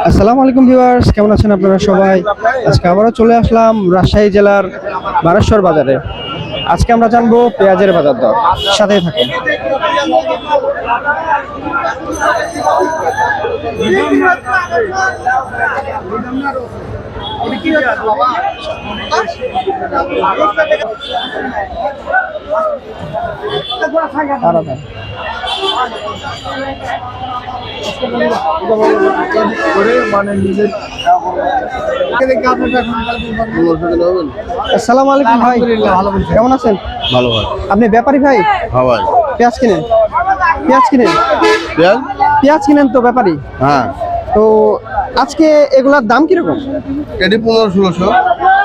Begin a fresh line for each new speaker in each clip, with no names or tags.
আসসালামু আলাইকুম ভিউয়ার্স, কেমন আছেন আপনারা সবাই? আজকে আবারও চলে আসলাম রাজশাহী জেলার বানেশ্বর বাজারে। আজকে আমরা জানব পেঁয়াজের বাজার দর। সাথেই থাকুন। আলাদা। আসসালামু আলাইকুম ভাই। কেমন আছেন?
ভালো ভাই।
আপনি ব্যাপারী ভাই?
হ্যাঁ ভাই।
পেঁয়াজ কিনেন? পেঁয়াজ কিনেন?
পেঁয়াজ?
পেঁয়াজ কিনেন তো ব্যাপারী?
হ্যাঁ।
তো আজকে এগুলার দাম কীরকম?
এটি পনেরো ষোলোশো।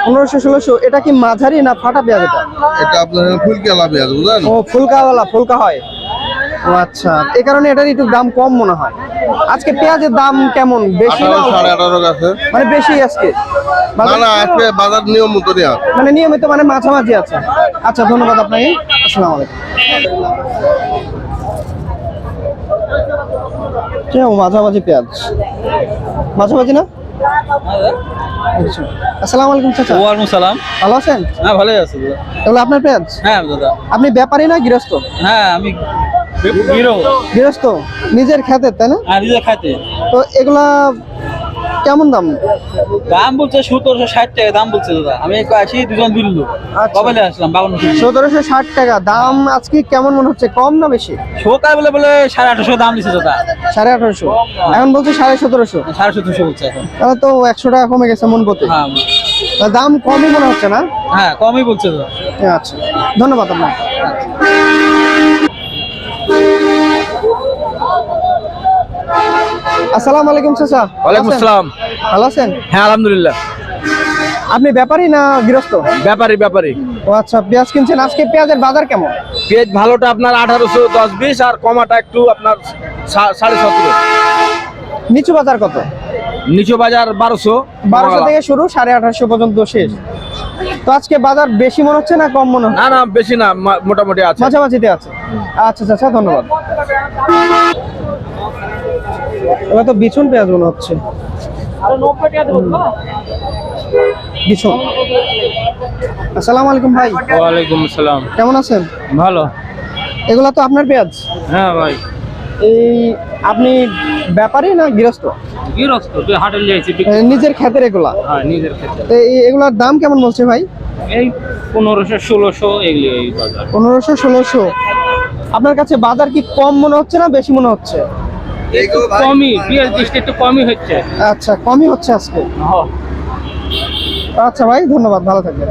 পনেরোশো ষোলোশো। এটা কি মাঝারি না ফাটা পেঁয়াজ এটা?
এটা আপনার ফুলকেলা পেঁয়াজ বুঝলেন?
ও ফুলকাওয়ালা ফুলকা হয়। ও আচ্ছা এই কারণে এটার একটু দাম কম মনে হয়। আজকে পেঁয়াজের দাম কেমন? বেশি না
সাড়ে আঠারো আছে।
মানে বেশি আজকে?
না
বাজার-
না আজকে বাজার নিয়ম
মানে নিয়মিত মানে মাঝামাঝি আছে। আচ্ছা ধন্যবাদ আপনাকে। আসসালামু আলাইকুম। মাঝামাঝি পেঁয়াজ। মাঝামাঝি না? আচ্ছা। আসসালামু আলাইকুম চাচা।
ওয়ালাইকুম সালাম।
ভালো আছেন?
হ্যাঁ ভালোই আছি। দাদা
এগুলো আপনার পেঁয়াজ?
হ্যাঁ দাদা।
আপনি ব্যাপারী না গৃহস্থ?
হ্যাঁ আমি
গৃহস্থ নিজের খেতে তাই না?
হ্যাঁ নিজে খাইতে
তো এগুলা কেমন দাম?
দাম বলছে সতেরোশো ষাট টাকা দাম বলছে দাদা। আমি আসি দুজন বিল্লু
আচ্ছা।
কবে আসলাম বাবন
সতেরোশো ষাট টাকা দাম আজকে কেমন মনে হচ্ছে কম না বেশি?
সকাল বলে বলে সাড়ে আঠারোশো দাম দিচ্ছে দাদা।
সাড়ে আঠারোশো। এখন বলছে সাড়ে সতেরোশো।
সাড়ে সতেরোশো বলছে এখন।
তাহলে তো একশো টাকা কমে গেছে মন প্রতি
হ্যাঁ।
দাম কমই মনে হচ্ছে না?
হ্যাঁ কমই বলছে দাদা।
আচ্ছা। ধন্যবাদ আপনার আসসালামু আলাইকুম চাচা।
ওয়ালাইকুম আসসালাম।
ভালো আছেন?
হ্যাঁ আলহামদুলিল্লাহ।
আপনি ব্যাপারী না গৃহস্থ?
ব্যাপারী ব্যাপারী।
ও আচ্ছা পেঁয়াজ কিনছেন? আজকে পেঁয়াজের বাজার কেমন?
পেঁয়াজ ভালোটা আপনার আঠারোশো দশ বিশ আর কমাটা একটু আপনার সাড়ে সতেরো।
নিচু বাজার কত?
নিচু বাজার বারোশো।
বারোশো থেকে শুরু সাড়ে আঠারোশো পর্যন্ত শেষ। তো আজকে বাজার বেশি মনে হচ্ছে না কম মনে হচ্ছে?
না না বেশি না মোটামুটি আছে।
মাঝামাঝিতে আছে। আচ্ছা আচ্ছা আচ্ছা ধন্যবাদ। এবার তো বিছুন পেঁয়াজ মনে হচ্ছে। বিছুন। আসসালামু আলাইকুম ভাই।
ওয়ালাইকুম আসসালাম।
কেমন আছেন?
ভালো।
এগুলা তো আপনার পেঁয়াজ?
হ্যাঁ ভাই।
এই আপনি ব্যাপারী না গৃহস্থ?
গৃহস্থ তুই হাটে যাইছি
নিজের ক্ষেতের এগুলা?
হ্যাঁ নিজের ক্ষেত্রে।
তো এই- এগুলার দাম কেমন বলছে ভাই?
এই পনেরোশো ষোলোশো এগুলি এই বাজার।
পনেরোশো ষোলোশো। আপনার কাছে বাজার কি কম মনে হচ্ছে না বেশি মনে হচ্ছে?
কমই দৃষ্টি একটু কমই হচ্ছে।
আচ্ছা কমই হচ্ছে আজকে? আচ্ছা ভাই ধন্যবাদ ভালো থাকবেন।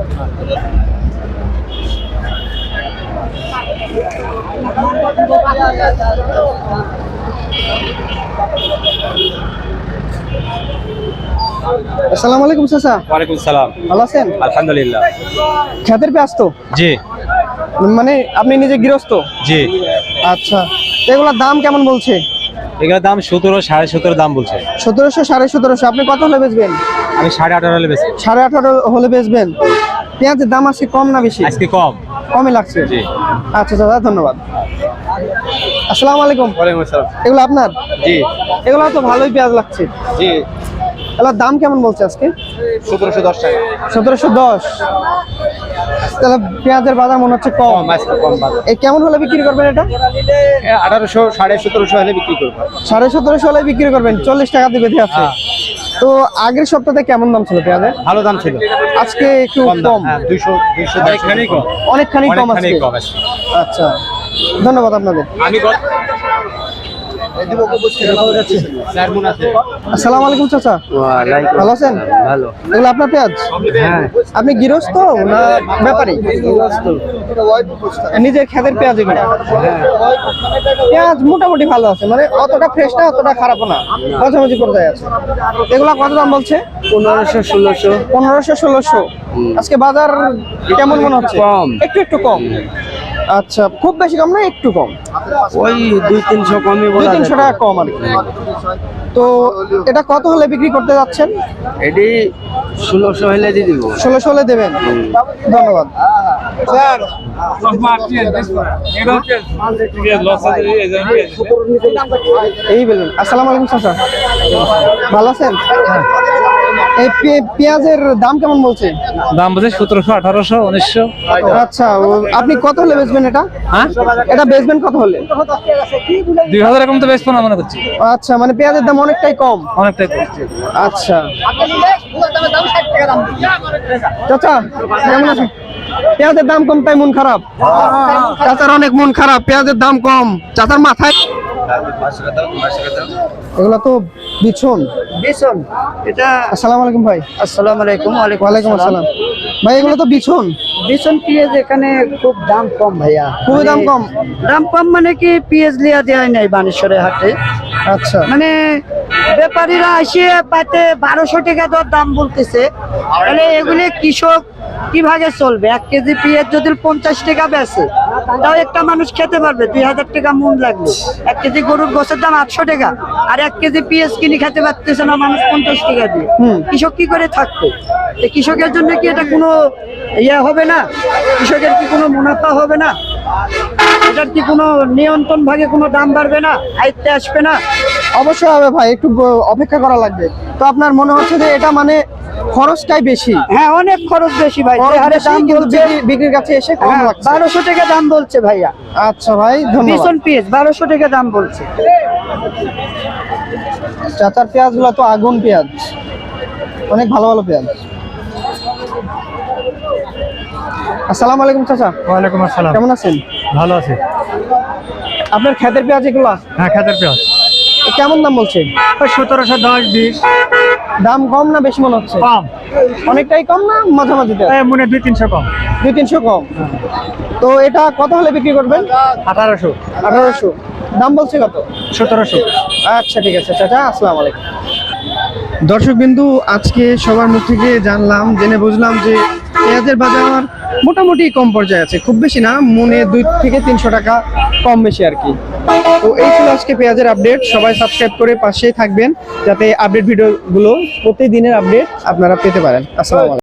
আসসালামু আলাইকুম চাচা।
ওয়ালাইকুম সালাম।
ভালো আছেন?
আলহামদুলিল্লাহ।
খেতের পেঁয়াজ তো
জি।
মানে আপনি নিজে গৃহস্থ?
জি।
আচ্ছা এগুলোর দাম কেমন বলছে?
এগুলোর দাম সতেরো সাড়ে সতেরো দাম বলছে।
সতেরোশো সাড়ে সতেরোশো। আপনি কত হলে বেচবেন?
আমি সাড়ে আঠারো হলে বেশি
সাড়ে আঠারো হলে বেচবেন? পেঁয়াজের দাম আজকে কম না বেশি?
আজকে কম।
কমই লাগছে?
জি।
আচ্ছা দাদা ধন্যবাদ। আসসালামু আলাইকুম।
ওয়ালাইকুম আসসালাম।
এগুলো আপনার?
জি।
এগুলো তো ভালোই পেঁয়াজ লাগছে।
জি।
এগুলোর দাম কেমন বলছে আজকে?
সতেরোশো দশ টাকা।
সতেরোশো দশ। তাহলে পেঁয়াজের বাজার মনে হচ্ছে কম।
আজকে কম বাজার।
এই কেমন হলে বিক্রি করবেন এটা?
আঠারোশো সাড়ে সতেরোশো হলে বিক্রি করবেন
সাড়ে সতেরোশো হলে বিক্রি করবেন চল্লিশ টাকা দিয়ে বেঁধে আছে। তো আগের সপ্তাহে কেমন দাম ছিল পেঁয়াজের?
ভালো দাম ছিল।
আজকে একটু কম
দুইশো দুইশো অনেকখানি কম।
অনেকখানি কম আছে আচ্ছা। ধন্যবাদ আপনাদের।
আমি
আসসালামু আলাইকুম চাচা ভালো আছেন?
ভালো।
এগুলো আপনার পেঁয়াজ?
হ্যাঁ।
আপনি গৃহস্থ না ব্যাপারী? নিজের খেতের পেঁয়াজ এগুলো? পেঁয়াজ মোটামুটি ভালো আছে মানে অতটা ফ্রেশ না অতটা খারাপ না। মাঝামাঝি পর্যায়ে আছে। এগুলা কত দাম বলছে? পনেরোশো ষোলোশো। পনেরোশো ষোলোশো। আজকে বাজার কেমন মনে হচ্ছে?
কম।
একটু একটু কম। আচ্ছা খুব বেশি কম না একটু কম?
ওই দুই তিনশো কমই
দুই তিনশো টাকা কম আর কি। তো এটা কত হলে বিক্রি করতে যাচ্ছেন?
এটি ষোলোশো হলে দিয়ে দিব।
ষোলোশো হলে দেবেন। ধন্যবাদ। এই বলুন। আসসালামু আলাইকুম চাচা। ভালো আছেন? এই পেঁয়াজের দাম কেমন বলছে?
দাম বলছে সতেরোশো আঠারোশো উনিশশো।
আচ্ছা আপনি কত হলে বেচবেন এটা?
হ্যাঁ?
এটা বেচবেন কত হলে?
দুই হাজার এরকম তো বেচবো না মনে করছি।
আচ্ছা মানে পেঁয়াজের দাম অনেকটাই কম।
অনেকটাই কষ্ট
আচ্ছা। চাচা কেমন আছেন? পেঁয়াজের দাম কম তাই মন খারাপ? চাচার অনেক মন খারাপ পেঁয়াজের দাম কম। চাচার মাথায় এগুলো তো বিছুন।
বিছন। এটা
আসসালামু আলাইকুম ভাই।
আসসালামু আলাইকুম
ওয়ালাইকুম আসসালাম। ভাই এগুলো তো বিছন।
বিছন পেঁয়াজ এখানে খুব দাম কম ভাইয়া।
খুবই দাম কম?
দাম কম মানে কি পেঁয়াজ লিয়া দেয় নাই বানেশ্বরের হাটে।
আচ্ছা।
মানে ব্যাপারীরা এসে পাতে বারোশো টাকা দর দাম বলতেছে। তাহলে এগুলি কৃষক কীভাবে চলবে? এক কেজি পেঁয়াজ যদি পঞ্চাশ টাকা বেছে তাও একটা মানুষ খেতে পারবে দুই হাজার টাকা মন লাগবে। এক কেজি গরুর গোছের দাম আটশো টাকা আর এক কেজি পেঁয়াজ কিনে খেতে পারতেছে না মানুষ পঞ্চাশ টাকা দিয়ে।
হুম।
কৃষক কি করে থাকতো কৃষকের জন্য কি এটা কোনো ইয়ে হবে না? কৃষকের কি কোনো মুনাফা হবে না? এটার কি কোনো নিয়ন্ত্রণ ভাগে কোনো দাম বাড়বে না? আয়ত্তে আসবে না?
অবশ্যই হবে ভাই একটু অপেক্ষা করা লাগবে। তো আপনার মনে হচ্ছে যে এটা মানে খরচটাই বেশি?
হ্যাঁ অনেক খরচ বেশি ভাই। হারে দাম বলছে
বিক্রির কাছে এসে কম
হ্যাঁ,
লাগছে।
বারোশো টাকা দাম বলছে ভাইয়া।
আচ্ছা ভাই ধন্যবাদ।
ভীষণ পিস বারোশো টাকা দাম বলছে।
চাচার পেঁয়াজগুলো তো আগুন পেঁয়াজ। অনেক ভালো ভালো পেঁয়াজ। আসসালামু আলাইকুম চাচা।
ওয়ালাইকুম আসসালাম।
কেমন আছেন?
ভালো আছে।
আপনার খেতের পেঁয়াজ এগুলো?
হ্যাঁ খাতের পেঁয়াজ।
কেমন দাম বলছে?
ওই সতেরোশো দশ বিশ।
দাম কম না বেশি মনে হচ্ছে?
কম।
অনেকটাই কম না মাঝামাঝিতে?
মনে হয় দুই তিনশো কম।
দুই তিনশো কম। তো এটা কত হলে বিক্রি করবেন?
আঠারোশো।
আঠারোশো। দাম বলছে কত?
সতেরোশো।
আচ্ছা ঠিক আছে চাচা আসসালামু আলাইকুম। দর্শক বিন্দু আজকে সবার মুখ থেকে জানলাম জেনে বুঝলাম যে পেঁয়াজের বাজার মোটামুটি কম পর্যায়ে আছে, খুব বেশি না, মনে দুই থেকে তিনশো টাকা কম বেশি আর কি। তো এই ছিল আজকে পেঁয়াজের আপডেট সবাই সাবস্ক্রাইব করে পাশেই থাকবেন, যাতে আপডেট ভিডিওগুলো প্রতিদিনের আপডেট আপনারা পেতে পারেন। আসসালামু